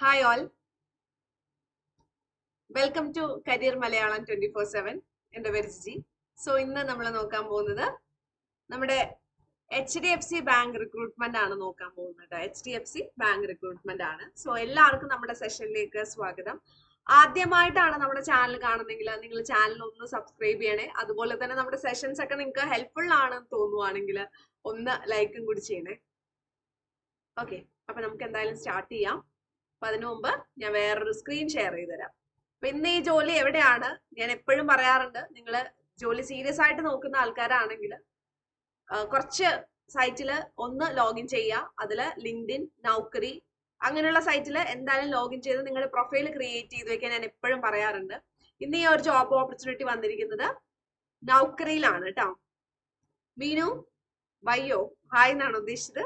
Hi all welcome to career Malayalam twenty four seven എന്റെ പേര് so ഇന്ന് നമ്മൾ നോക്കാൻ പോകുന്നത് നമ്മുടെ H D F C bank recruitment ആണ് നോക്കാൻ പോകുന്നത്. H D F C bank recruitment ആണ്. സോ എല്ലാവർക്കും നമ്മുടെ സെഷനിലേക്ക് സ്വാഗതം. ആദ്യമായിട്ടാണ് നമ്മുടെ ചാനൽ കാണുന്നെങ്കിൽ നിങ്ങൾ ചാനൽ ഒന്ന് സബ്സ്ക്രൈബ് ചെയ്യണേ. അതുപോലെ തന്നെ നമ്മുടെ സെഷൻസ് ഒക്കെ നിങ്ങൾക്ക് ഹെൽപ്ഫുൾ ആണെന്ന് തോന്നുവാണെങ്കിൽ ഒന്ന് ലൈക്കും കൂടി ചെയ്യണേ. ഓക്കെ അപ്പൊ നമുക്ക് എന്തായാലും സ്റ്റാർട്ട് ചെയ്യാം. അപ്പൊ അതിനു മുമ്പ് ഞാൻ വേറൊരു സ്ക്രീൻ ഷെയർ ചെയ്ത് തരാം. അപ്പൊ ഇന്ന് ഈ ജോലി എവിടെയാണ്? ഞാൻ എപ്പോഴും പറയാറുണ്ട് നിങ്ങൾ ജോലി സീരിയസ് ആയിട്ട് നോക്കുന്ന ആൾക്കാരാണെങ്കിൽ കുറച്ച് സൈറ്റിൽ ഒന്ന് ലോഗിൻ ചെയ്യുക അതിൽ ലിങ്ക്ഡിൻ നൗക്കറി അങ്ങനെയുള്ള സൈറ്റിൽ എന്തായാലും ലോഗിൻ ചെയ്ത് നിങ്ങളുടെ പ്രൊഫൈൽ ക്രിയേറ്റ് ചെയ്ത് വെക്കാൻ ഞാൻ എപ്പോഴും പറയാറുണ്ട്. ഇന്ന് ഈ ഒരു ജോബ് ഓപ്പർച്യൂണിറ്റി വന്നിരിക്കുന്നത് നൗക്കറിയിലാണ് കേട്ടോ മീനു വയ്യോ ഹായ് എന്നാണ് ഉദ്ദേശിച്ചത്.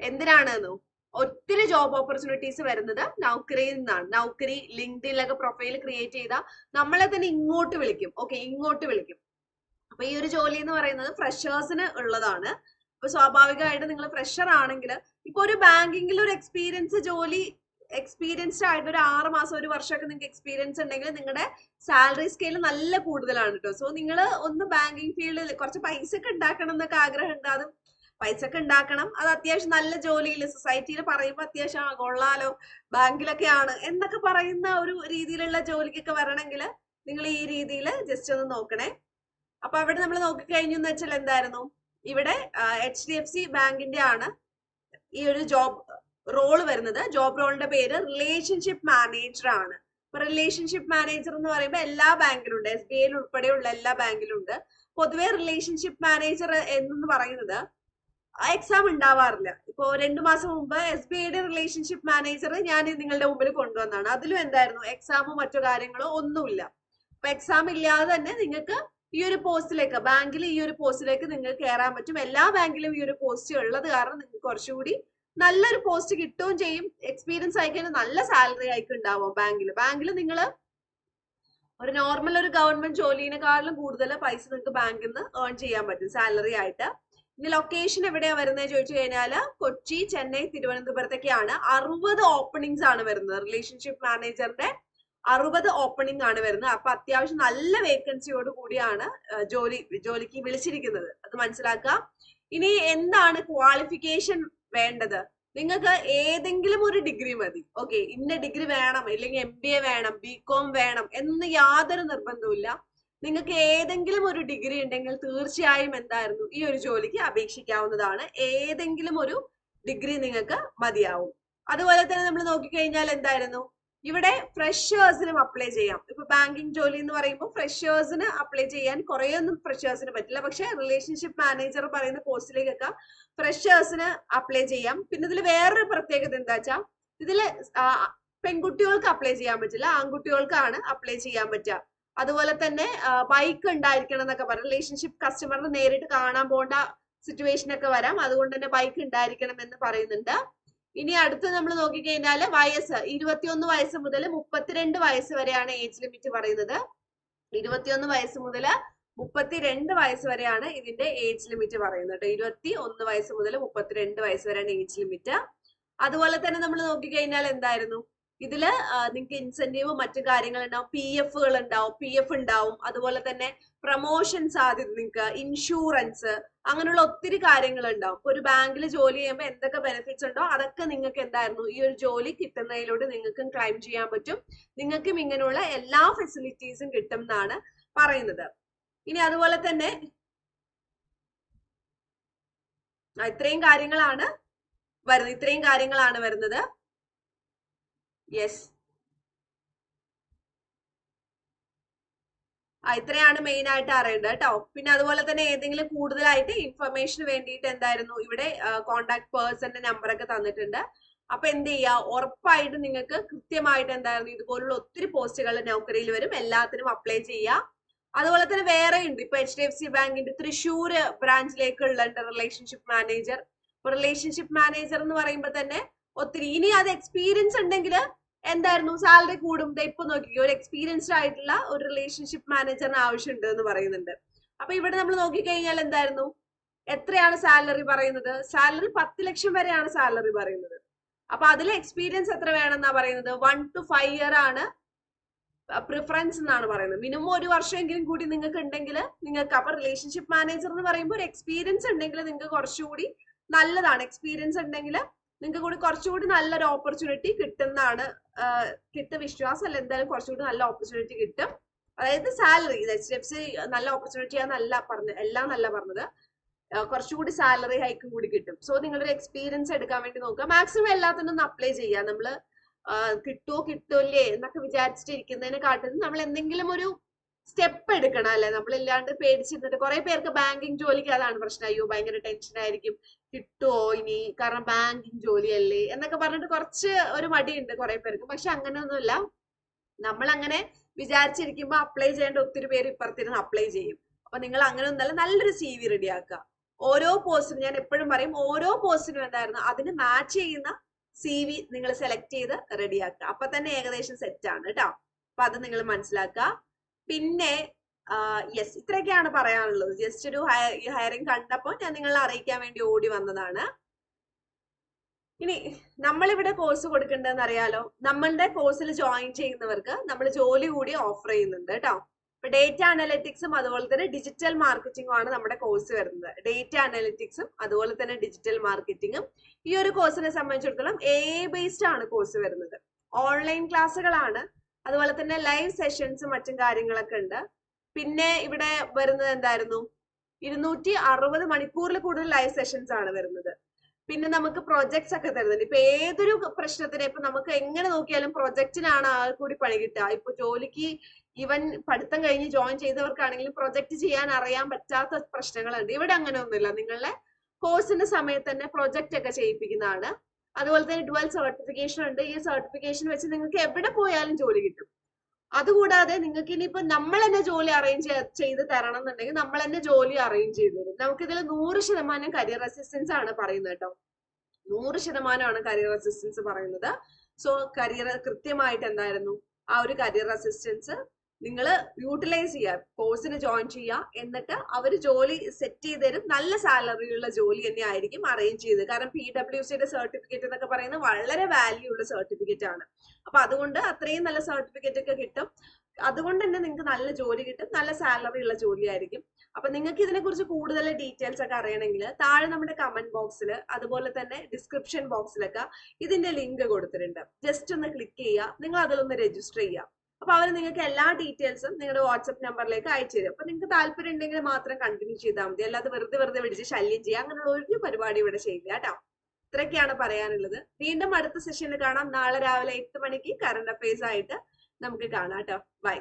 എന്തിനാണെന്നോ ഒത്തിരി ജോബ് ഓപ്പർച്യൂണിറ്റീസ് വരുന്നത് നൗക്കറിയിൽ നിന്നാണ്. നൗക്കറി ലിങ്ക്ഡിനിലൊക്കെ പ്രൊഫൈൽ ക്രിയേറ്റ് ചെയ്താൽ നമ്മളെ തന്നെ ഇങ്ങോട്ട് വിളിക്കും. ഓക്കെ ഇങ്ങോട്ട് വിളിക്കും. അപ്പൊ ഈ ഒരു ജോലി എന്ന് പറയുന്നത് ഫ്രഷേഴ്സിന് ഉള്ളതാണ്. അപ്പൊ സ്വാഭാവികമായിട്ട് നിങ്ങൾ ഫ്രഷർ ആണെങ്കിൽ ഇപ്പൊ ഒരു ബാങ്കിങ്ങിൽ ഒരു എക്സ്പീരിയൻസ് ജോലി എക്സ്പീരിയൻസ്ഡ് ആയിട്ട് ഒരു ആറ് മാസം ഒരു വർഷമൊക്കെ നിങ്ങൾക്ക് എക്സ്പീരിയൻസ് ഉണ്ടെങ്കിൽ നിങ്ങളുടെ സാലറി സ്കെയിൽ നല്ല കൂടുതലാണ് കേട്ടോ സോ നിങ്ങൾ ഒന്ന് ബാങ്കിങ് ഫീൽഡിൽ കുറച്ച് പൈസ ഒക്കെ ഉണ്ടാക്കണം എന്നൊക്കെ ആഗ്രഹം ഉണ്ട്? പൈസ ഒക്കെ ഉണ്ടാക്കണം. അത് അത്യാവശ്യം നല്ല ജോലിയിൽ സൊസൈറ്റിയിൽ പറയുമ്പോൾ അത്യാവശ്യം കൊള്ളാലോ ബാങ്കിലൊക്കെ ആണ് എന്നൊക്കെ പറയുന്ന ഒരു രീതിയിലുള്ള ജോലിക്കൊക്കെ വരണമെങ്കിൽ നിങ്ങൾ ഈ രീതിയിൽ ജസ്റ്റ് ഒന്ന് നോക്കണേ. അപ്പൊ അവിടെ നമ്മൾ നോക്കിക്കഴിഞ്ഞു എന്ന് വെച്ചാൽ എന്തായിരുന്നു? ഇവിടെ എച്ച് ഡി എഫ് സി ബാങ്കിന്റെ ആണ് ഈ ഒരു ജോബ് റോൾ വരുന്നത്. ജോബ് റോളിന്റെ പേര് റിലേഷൻഷിപ്പ് മാനേജർ ആണ് ഇപ്പൊ റിലേഷൻഷിപ്പ് മാനേജർ എന്ന് പറയുമ്പോൾ എല്ലാ ബാങ്കിലും ഉണ്ട് എസ് ബി ഐയിൽ ഉൾപ്പെടെയുള്ള എല്ലാ ബാങ്കിലും ഉണ്ട് പൊതുവെ റിലേഷൻഷിപ്പ് മാനേജർ എന്ന് പറയുന്നത് എക്സാം ഉണ്ടാവാറില്ല. ഇപ്പോ രണ്ടു മാസം മുമ്പ് എസ് ബി ഐയുടെ റിലേഷൻഷിപ്പ് മാനേജർ ഞാൻ നിങ്ങളുടെ മുമ്പിൽ കൊണ്ടുവന്നാണ് അതിലും എന്തായിരുന്നു? എക്സാമോ മറ്റു കാര്യങ്ങളോ ഒന്നുമില്ല. അപ്പൊ എക്സാം ഇല്ലാതെ തന്നെ നിങ്ങൾക്ക് ഈ ഒരു പോസ്റ്റിലേക്ക് ബാങ്കിൽ ഈ ഒരു പോസ്റ്റിലേക്ക് നിങ്ങൾക്ക് കയറാൻ പറ്റും. എല്ലാ ബാങ്കിലും ഈ ഒരു പോസ്റ്റ് ഉള്ളത് കാരണം നിങ്ങൾക്ക് കുറച്ചുകൂടി നല്ലൊരു പോസ്റ്റ് കിട്ടുകയും ചെയ്യും. എക്സ്പീരിയൻസ് ആയിക്കഴിഞ്ഞാൽ നല്ല സാലറി ആയിരിക്കും ഉണ്ടാവും ബാങ്കിൽ ബാങ്കിൽ നിങ്ങൾ ഒരു നോർമൽ ഒരു ഗവൺമെന്റ് ജോലിനെക്കാളും കൂടുതൽ പൈസ നിങ്ങൾക്ക് ബാങ്കിൽ നിന്ന് ഏൺ ചെയ്യാൻ പറ്റും സാലറി ആയിട്ട്. ഇനി ലൊക്കേഷൻ എവിടെയാ വരുന്നത് ചോദിച്ചു കഴിഞ്ഞാൽ കൊച്ചി ചെന്നൈ തിരുവനന്തപുരത്തൊക്കെയാണ്. അറുപത് ഓപ്പണിങ്സ് ആണ് വരുന്നത്. റിലേഷൻഷിപ്പ് മാനേജറിന്റെ അറുപത് ഓപ്പണിംഗ് ആണ് വരുന്നത്. അപ്പൊ അത്യാവശ്യം നല്ല വേക്കൻസിയോട് കൂടിയാണ് ജോലി ജോലിക്ക് വിളിച്ചിരിക്കുന്നത്. അത് മനസ്സിലാക്കുക. ഇനി എന്താണ് ക്വാളിഫിക്കേഷൻ വേണ്ടത്? നിങ്ങൾക്ക് ഏതെങ്കിലും ഒരു ഡിഗ്രി മതി. ഓക്കെ ഇന്ന ഡിഗ്രി വേണം അല്ലെങ്കിൽ എം ബി എ വേണം ബി കോം വേണം എന്ന് യാതൊരു നിർബന്ധവുമില്ല. നിങ്ങൾക്ക് ഏതെങ്കിലും ഒരു ഡിഗ്രി ഉണ്ടെങ്കിൽ തീർച്ചയായും എന്തായിരുന്നു? ഈ ഒരു ജോലിക്ക് അപേക്ഷിക്കാവുന്നതാണ്. ഏതെങ്കിലും ഒരു ഡിഗ്രി നിങ്ങൾക്ക് മതിയാവും. അതുപോലെ തന്നെ നമ്മൾ നോക്കിക്കഴിഞ്ഞാൽ എന്തായിരുന്നു? ഇവിടെ ഫ്രഷേഴ്സിനും അപ്ലൈ ചെയ്യാം. ഇപ്പൊ ബാങ്കിങ് ജോലി എന്ന് പറയുമ്പോൾ ഫ്രഷേഴ്സിന് അപ്ലൈ ചെയ്യാൻ കുറെ ഒന്നും ഫ്രഷേഴ്സിന് പറ്റില്ല. പക്ഷെ റിലേഷൻഷിപ്പ് മാനേജർ പറയുന്ന പോസ്റ്റിലേക്കൊക്കെ ഫ്രഷേഴ്സിന് അപ്ലൈ ചെയ്യാം. പിന്നെ ഇതിൽ വേറൊരു പ്രത്യേകത എന്താ വെച്ചാൽ ഇതിൽ പെൺകുട്ടികൾക്ക് അപ്ലൈ ചെയ്യാൻ പറ്റില്ല. ആൺകുട്ടികൾക്കാണ് അപ്ലൈ ചെയ്യാൻ പറ്റുക. അതുപോലെ തന്നെ ബൈക്ക് ഉണ്ടായിരിക്കണം എന്നൊക്കെ പറയാം. റിലേഷൻഷിപ്പ് കസ്റ്റമറിനെ നേരിട്ട് കാണാൻ പോകേണ്ട സിറ്റുവേഷൻ ഒക്കെ വരാം. അതുകൊണ്ട് തന്നെ ബൈക്ക് ഉണ്ടായിരിക്കണം എന്ന് പറയുന്നുണ്ട്. ഇനി അടുത്ത് നമ്മൾ നോക്കിക്കഴിഞ്ഞാൽ വയസ്സ് ഇരുപത്തിയൊന്ന് വയസ്സ് മുതൽ മുപ്പത്തിരണ്ട് വയസ്സ് വരെയാണ് ഏജ് ലിമിറ്റ് പറയുന്നത്. ഇരുപത്തിയൊന്ന് വയസ്സ് മുതൽ മുപ്പത്തിരണ്ട് വയസ്സ് വരെയാണ് ഇതിന്റെ ഏജ് ലിമിറ്റ് പറയുന്നത് ഇരുപത്തി ഒന്ന് വയസ്സ് മുതൽ മുപ്പത്തിരണ്ട് വയസ്സ് വരെയാണ് ഏജ് ലിമിറ്റ് അതുപോലെ തന്നെ നമ്മൾ നോക്കിക്കഴിഞ്ഞാൽ എന്തായിരുന്നു? ഇതിൽ നിങ്ങൾക്ക് ഇൻസെന്റീവ് മറ്റു കാര്യങ്ങൾ ഉണ്ടാവും പി എഫുകൾ ഉണ്ടാവും പി എഫ് ഉണ്ടാവും അതുപോലെ തന്നെ പ്രൊമോഷൻ സാധ്യത നിങ്ങൾക്ക് ഇൻഷുറൻസ് അങ്ങനെയുള്ള ഒത്തിരി കാര്യങ്ങൾ ഉണ്ടാവും ഒരു ബാങ്കിൽ ജോലി ചെയ്യുമ്പോൾ എന്തൊക്കെ ബെനിഫിറ്റ്സ് ഉണ്ടോ അതൊക്കെ നിങ്ങൾക്ക് എന്തായിരുന്നു ഈ ഒരു ജോലി കിട്ടുന്നതിലൂടെ നിങ്ങൾക്കും ക്ലൈം ചെയ്യാൻ പറ്റും. നിങ്ങൾക്കും ഇങ്ങനെയുള്ള എല്ലാ ഫെസിലിറ്റീസും കിട്ടും എന്നാണ് പറയുന്നത്. ഇനി അതുപോലെ തന്നെ ഇത്രയും കാര്യങ്ങളാണ് വരുന്നത് ഇത്രയും കാര്യങ്ങളാണ് വരുന്നത്. യെസ് ആ ഇത്രയാണ് മെയിൻ ആയിട്ട് അറിയേണ്ടത് കേട്ടോ. പിന്നെ അതുപോലെ തന്നെ ഏതെങ്കിലും കൂടുതലായിട്ട് ഇൻഫർമേഷന് വേണ്ടിയിട്ട് എന്തായിരുന്നു? ഇവിടെ കോണ്ടാക്ട് പേഴ്സന്റെ നമ്പറൊക്കെ തന്നിട്ടുണ്ട്. അപ്പൊ എന്ത് ചെയ്യുക ഉറപ്പായിട്ട് നിങ്ങൾക്ക് കൃത്യമായിട്ട് എന്തായിരുന്നു? ഇതുപോലുള്ള ഒത്തിരി പോസ്റ്റുകൾ നൗക്കറിയിൽ വരും. എല്ലാത്തിനും അപ്ലൈ ചെയ്യുക അതുപോലെ തന്നെ വേറെ ഉണ്ട്. ഇപ്പൊ എച്ച് ഡി എഫ് സി ബാങ്കിന്റെ തൃശ്ശൂർ ബ്രാഞ്ചിലേക്കുള്ള റിലേഷൻഷിപ്പ് മാനേജർ റിലേഷൻഷിപ്പ് മാനേജർ എന്ന് പറയുമ്പോൾ തന്നെ ഒത്തിരി ഇനി അത് എക്സ്പീരിയൻസ് ഉണ്ടെങ്കിൽ എന്തായിരുന്നു സാലറി കൂടും? ഇപ്പൊ നോക്കിക്കോ ഒരു എക്സ്പീരിയൻസ്ഡ് ആയിട്ടുള്ള ഒരു റിലേഷൻഷിപ്പ് മാനേജറിന് ആവശ്യമുണ്ട് എന്ന് പറയുന്നുണ്ട്. അപ്പൊ ഇവിടെ നമ്മൾ നോക്കിക്കഴിഞ്ഞാൽ എന്തായിരുന്നു? എത്രയാണ് സാലറി പറയുന്നത്? സാലറി പത്ത് ലക്ഷം വരെയാണ് സാലറി പറയുന്നത്. അപ്പൊ അതിൽ എക്സ്പീരിയൻസ് എത്ര വേണമെന്നാ പറയുന്നത്? വൺ ടു ഫൈവ് ഇയർ ആണ് പ്രിഫറൻസ് എന്നാണ് പറയുന്നത്. മിനിമം ഒരു വർഷമെങ്കിലും കൂടി നിങ്ങൾക്ക് ഉണ്ടെങ്കിൽ നിങ്ങൾക്ക് അപ്പൊ റിലേഷൻഷിപ്പ് മാനേജർ എന്ന് പറയുമ്പോൾ ഒരു എക്സ്പീരിയൻസ് ഉണ്ടെങ്കിൽ നിങ്ങൾക്ക് കുറച്ചുകൂടി നല്ലതാണ്. എക്സ്പീരിയൻസ് ഉണ്ടെങ്കിൽ നിങ്ങൾക്ക് കൂടി കുറച്ചുകൂടി നല്ലൊരു ഓപ്പർച്യൂണിറ്റി കിട്ടുന്നതാണ് കിട്ടും വിശ്വാസം അല്ല? എന്തായാലും കുറച്ചുകൂടി നല്ല ഓപ്പർച്യൂണിറ്റി കിട്ടും. അതായത് salary H D F C നല്ല ഓപ്പർച്യൂണിറ്റി ആണെന്നല്ല പറഞ്ഞത്. എല്ലാം നല്ല പറഞ്ഞത് കുറച്ചുകൂടി സാലറി ഹൈക്കും കൂടി കിട്ടും. സോ നിങ്ങളൊരു എക്സ്പീരിയൻസ് എടുക്കാൻ വേണ്ടി നോക്കുക. മാക്സിമം എല്ലാത്തിനും ഒന്ന് അപ്ലൈ ചെയ്യുക. നമ്മൾ കിട്ടുമോ കിട്ടൂല്ലേ എന്നൊക്കെ വിചാരിച്ചിട്ടിരിക്കുന്നതിനെ കാട്ടുന്നത് നമ്മൾ എന്തെങ്കിലും ഒരു സ്റ്റെപ്പ് എടുക്കണം അല്ലെ? നമ്മളില്ലാണ്ട് പേടിച്ചിരുന്നിട്ട് കുറെ പേർക്ക് ബാങ്കിങ് ജോലിക്ക് അതാണ് പ്രശ്നം. അയ്യോ ഭയങ്കര ടെൻഷൻ ആയിരിക്കും. കിട്ടുമോ ഇനി? കാരണം ബാങ്കിങ് ജോലിയല്ലേ? എന്നൊക്കെ പറഞ്ഞിട്ട് കുറച്ച് ഒരു മടിയുണ്ട് കുറെ പേർക്ക്. പക്ഷെ അങ്ങനെയൊന്നുമില്ല. നമ്മൾ അങ്ങനെ വിചാരിച്ചിരിക്കുമ്പോൾ അപ്ലൈ ചെയ്യേണ്ട ഒത്തിരി പേര് ഇപ്പുറത്തിരുന്ന് അപ്ലൈ ചെയ്യും. അപ്പൊ നിങ്ങൾ അങ്ങനെ ഒന്നല്ല നല്ലൊരു സി വി റെഡി ആക്കുക. ഓരോ പോസ്റ്റിനും ഞാൻ എപ്പോഴും പറയും ഓരോ പോസ്റ്റിനും എന്തായിരുന്നു? അതിന് മാച്ച് ചെയ്യുന്ന സി വി നിങ്ങൾ സെലക്ട് ചെയ്ത് റെഡിയാക്കുക അപ്പൊ തന്നെ ഏകദേശം സെറ്റ് ആണ് കേട്ടോ അപ്പൊ അത് നിങ്ങൾ മനസ്സിലാക്കുക. പിന്നെ യെസ് ഇത്രയൊക്കെയാണ് പറയാനുള്ളത്. ജസ്റ്റ് ഒരു ഹയറിംഗ് കണ്ടപ്പോൾ ഞാൻ നിങ്ങളെ അറിയിക്കാൻ വേണ്ടി ഓടി വന്നതാണ്. ഇനി നമ്മളിവിടെ കോഴ്സ് കൊടുക്കേണ്ടതെന്ന് അറിയാലോ? നമ്മളുടെ കോഴ്സിൽ ജോയിൻ ചെയ്യുന്നവർക്ക് നമ്മൾ ജോലി കൂടി ഓഫർ ചെയ്യുന്നുണ്ട് കേട്ടോ. ഇപ്പൊ ഡേറ്റ അനലിറ്റിക്സും അതുപോലെ തന്നെ ഡിജിറ്റൽ മാർക്കറ്റിംഗും ആണ് നമ്മുടെ കോഴ്സ് വരുന്നത്. ഡേറ്റ അനലിറ്റിക്സും അതുപോലെ തന്നെ ഡിജിറ്റൽ മാർക്കറ്റിംഗും ഈ ഒരു കോഴ്സിനെ സംബന്ധിച്ചിടത്തോളം എ ബേസ്ഡ് ആണ് കോഴ്സ് വരുന്നത്. ഓൺലൈൻ ക്ലാസ്സുകളാണ് അതുപോലെ തന്നെ ലൈവ് സെഷൻസും മറ്റും കാര്യങ്ങളൊക്കെ ഉണ്ട്. പിന്നെ ഇവിടെ വരുന്നത് എന്തായിരുന്നു? ഇരുന്നൂറ്റി അറുപത് മണിക്കൂറിൽ കൂടുതൽ ലൈവ് സെഷൻസ് ആണ് വരുന്നത്. പിന്നെ നമുക്ക് പ്രൊജക്ട്സ് ഒക്കെ തരുന്നുണ്ട്. ഇപ്പൊ ഏതൊരു പ്രശ്നത്തിന് ഇപ്പൊ നമുക്ക് എങ്ങനെ നോക്കിയാലും പ്രൊജക്റ്റിനാണ് ആൾ കൂടി പണി കിട്ടുക. ഇപ്പൊ ജോലിക്ക് ഇവൻ പഠിത്തം കഴിഞ്ഞ് ജോയിൻ ചെയ്തവർക്കാണെങ്കിലും പ്രൊജക്ട് ചെയ്യാൻ അറിയാൻ പറ്റാത്ത പ്രശ്നങ്ങളുണ്ട്. ഇവിടെ അങ്ങനെ ഒന്നുമില്ല നിങ്ങളുടെ കോഴ്സിന്റെ സമയത്ത് തന്നെ പ്രൊജക്ട് ഒക്കെ ചെയ്യിപ്പിക്കുന്നതാണ്. അതുപോലെ തന്നെ ഡുവൽ സർട്ടിഫിക്കേഷൻ ഉണ്ട്. ഈ സർട്ടിഫിക്കേഷൻ വെച്ച് നിങ്ങൾക്ക് എവിടെ പോയാലും ജോലി കിട്ടും. അതുകൂടാതെ നിങ്ങൾക്ക് ഇനിയിപ്പോ നമ്മൾ തന്നെ ജോലി അറേഞ്ച് ചെയ്ത് തരണം എന്നുണ്ടെങ്കിൽ നമ്മൾ തന്നെ ജോലി അറേഞ്ച് ചെയ്ത് തരും. നമുക്കിതിൽ നൂറ് ശതമാനം കരിയർ അസിസ്റ്റൻസ് ആണ് പറയുന്നത് കേട്ടോ. നൂറ് ശതമാനമാണ് കരിയർ അസിസ്റ്റൻസ് പറയുന്നത്. സോ കരിയർ കൃത്യമായിട്ട് എന്തായിരുന്നു? ആ ഒരു കരിയർ അസിസ്റ്റൻസ് നിങ്ങൾ യൂട്ടിലൈസ് ചെയ്യുക കോഴ്സിന് ജോയിൻ ചെയ്യുക എന്നിട്ട് അവർ ജോലി സെറ്റ് ചെയ്ത് തരും. നല്ല സാലറിയുള്ള ജോലി തന്നെ ആയിരിക്കും അറേഞ്ച് ചെയ്ത്. കാരണം പി ഡബ്ല്യു സിയുടെ സർട്ടിഫിക്കറ്റ് എന്നൊക്കെ പറയുന്നത് വളരെ വാല്യൂ ഉള്ള സർട്ടിഫിക്കറ്റ് ആണ്. അപ്പൊ അതുകൊണ്ട് അത്രയും നല്ല സർട്ടിഫിക്കറ്റ് ഒക്കെ കിട്ടും. അതുകൊണ്ട് തന്നെ നിങ്ങൾക്ക് നല്ല ജോലി കിട്ടും. നല്ല സാലറി ഉള്ള ജോലി ആയിരിക്കും. അപ്പൊ നിങ്ങൾക്ക് ഇതിനെക്കുറിച്ച് കൂടുതൽ ഡീറ്റെയിൽസ് ഒക്കെ അറിയണമെങ്കിൽ താഴെ നമ്മുടെ കമന്റ് ബോക്സിൽ അതുപോലെ തന്നെ ഡിസ്ക്രിപ്ഷൻ ബോക്സിലൊക്കെ ഇതിന്റെ ലിങ്ക് കൊടുത്തിട്ടുണ്ട്. ജസ്റ്റ് ഒന്ന് ക്ലിക്ക് ചെയ്യുക നിങ്ങൾ അതിലൊന്ന് രജിസ്റ്റർ ചെയ്യുക അപ്പൊ അവർ നിങ്ങൾക്ക് എല്ലാ ഡീറ്റെയിൽസും നിങ്ങളുടെ വാട്സ്ആപ്പ് നമ്പറിലേക്ക് അയച്ചു തരും. അപ്പൊ നിങ്ങൾക്ക് താല്പര്യം ഉണ്ടെങ്കിൽ മാത്രം കണ്ടിന്യൂ ചെയ്താൽ മതി. അല്ലാതെ വെറുതെ വെറുതെ വിളിച്ച് ശല്യം ചെയ്യുക. അങ്ങനെയുള്ള ഒരു പരിപാടി ഇവിടെ ചെയ്യില്ല കേട്ടോ. ഇത്രയൊക്കെയാണ് പറയാനുള്ളത്. വീണ്ടും അടുത്ത സെഷനിൽ കാണാം. നാളെ രാവിലെ എട്ട് മണിക്ക് കറണ്ട് അഫയേഴ്സ് ആയിട്ട് നമുക്ക് കാണാം കേട്ടോ. ബൈ